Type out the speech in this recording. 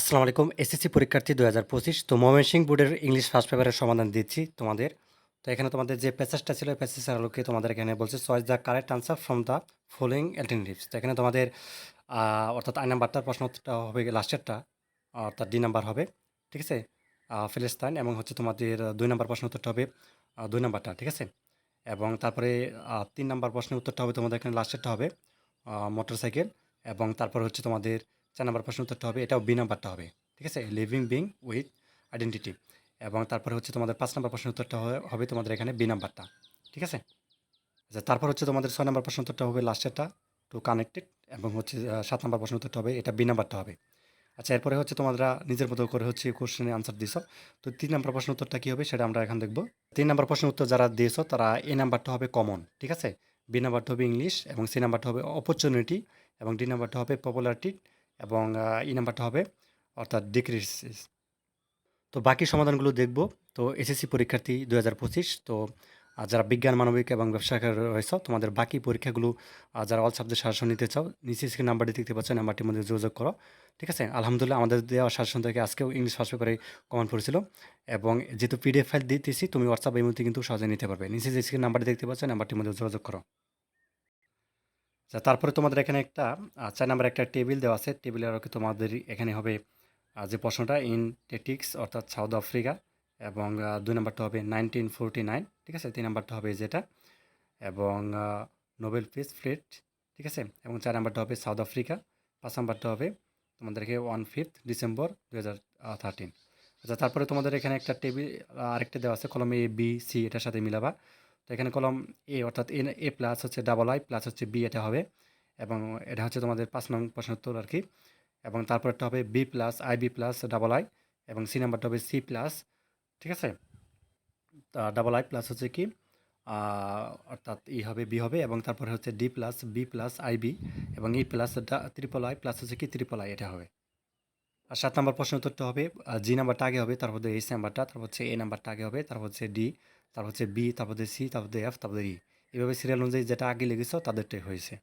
আসসালামু আলাইকুম, এসএসসি পরীক্ষার্থী দু হাজার পঁচিশ, তো ময়মনসিংহ বোর্ডের ইংলিশ ফার্স্ট পেপারের সমাধান দিচ্ছি তোমাদের। তো এখানে তোমাদের যে প্যাসেজটা ছিল প্যাসেজের আলোকে তোমাদের এখানে বলছে choice the correct answer from the following alternatives তো এখানে তোমাদের অর্থাৎ আই নাম্বারটার প্রশ্নটা হবে লাস্টেরটা অর্থাৎ ডি নাম্বার হবে, ঠিক আছে? ফিলিস্তাইন এবং হচ্ছে তোমাদের দুই নাম্বার প্রশ্ন উত্তরটা হবে দুই নাম্বারটা, ঠিক আছে? এবং তারপরে তিন নাম্বার প্রশ্নের উত্তরটা হবে তোমাদের এখানে লাস্টেরটা হবে মোটর সাইকেল এবং তারপর হচ্ছে তোমাদের চার নাম্বার প্রশ্ন উত্তরটা হবে, এটাও বি নাম্বারটা হবে, ঠিক আছে? লিভিং বিং উইথ আইডেন্টিটি এবং তারপরে হচ্ছে তোমাদের পাঁচ নাম্বার প্রশ্ন উত্তরটা হবে- তোমাদের এখানে বি নাম্বারটা, ঠিক আছে? আচ্ছা তারপর হচ্ছে তোমাদের ছয় নাম্বার প্রশ্ন উত্তরটা হবে লাস্টেরটা টু কানেক্টেড এবং হচ্ছে সাত নাম্বার প্রশ্ন উত্তরটা হবে, এটা বি নাম্বারটা হবে। আচ্ছা এরপরে হচ্ছে তোমরা নিজের মতো করে হচ্ছে কোশ্চেনে আনসার দিছ। তো তিন নাম্বার প্রশ্ন উত্তরটা কী হবে, সেটা আমরা এখন দেখব। তিন নম্বর প্রশ্ন উত্তর যারা দিয়েছ, তারা এ নাম্বারটা হবে কমন ঠিক আছে? বি নাম্বারটা হবে ইংলিশ এবং সি নাম্বারটা হবে অপরচুনিটি এবং ডি নাম্বারটা হবে পপুলারিটি এবং ই নাম্বারটা হবে অর্থাৎ ডিক্রিসিস তো বাকি সমাধানগুলো দেখব। তো এসএসসি পরীক্ষার্থী দু হাজার পঁচিশ, তো যারা বিজ্ঞান, মানবিক এবং ব্যবসা রয়েছে, তোমাদের বাকি পরীক্ষাগুলো যারা অল সাবজেক্ট শাসন নিতে চাও, নিচে স্ক্রিন নাম্বারটি দেখতে পাচ্ছ নাম্বারটির মধ্যে যোগাযোগ করো। ঠিক আছে? আলহামদুলিল্লাহ আমাদের দেওয়া শাসন থেকে আজকেও ইংলিশ ফার্স্ট পেপারে কমেন্ট পড়েছিল এবং যেহেতু পিডিএফ ফাইল দিতেছি, তুমি হোয়াটসঅ্যাপ এই মধ্যে কিন্তু সহজে নিতে পারবে। নিচে স্ক্রিন নাম্বারটি দেখতে পাচ্ছ নাম্বারটির মধ্যে যোগাযোগ করো। আচ্ছা তারপরে তোমাদের এখানে একটা চার নাম্বার একটা টেবিল দেওয়া আছে। টেবিলে আর কি তোমাদের এখানে হবে যে প্রশ্নটা ইন টেটিক্স অর্থাৎ সাউথ আফ্রিকা এবং দুই নাম্বারটা হবে নাইনটিন ফোরটি নাইন ঠিক আছে? তিন নাম্বারটা হবে যেটা, এবং নোবেল পিস ফ্লিট ঠিক আছে? এবং চার নাম্বারটা হবে সাউথ আফ্রিকা পাঁচ নাম্বারটা হবে তোমাদেরকে ওয়ান ফিফথ ডিসেম্বর দু হাজার থার্টিন আচ্ছা তারপরে তোমাদের এখানে একটা টেবিল আরেকটা দেওয়া আছে, কলমে এ বি সি এটার সাথে মিলাবা। তো এখানে কলম এ অর্থাৎ এ এ প্লাস হচ্ছে ডাবল আই প্লাস হচ্ছে বি এটা হবে। এবং এটা হচ্ছে তোমাদের পাঁচ নং প্রশ্ন উত্তর আর কি। এবং তারপরটা হবে B plus I B plus double I এবং সি নাম্বারটা হবে সি প্লাস ঠিক আছে? ডাবল আই প্লাস হচ্ছে কি? অর্থাৎ ই হবে বি হবে এবং তারপরে হচ্ছে D plus B plus I B এবং E plus triple I plus হচ্ছে কি? ত্রিপল আই এটা হবে। আর সাত নম্বর প্রশ্ন উত্তরটা হবে জি নাম্বারটা আগে হবে, তারপর এইচ নাম্বারটা তারপর হচ্ছে এ নাম্বারটা আগে হবে, তারপর হচ্ছে ডি তারপর হচ্ছে বি তারপর সি তারপর এফ তারপর ই এভাবে সিরিয়াল অনুযায়ী যেটা আগে লেগেছ, তাদেরটাই হয়েছে।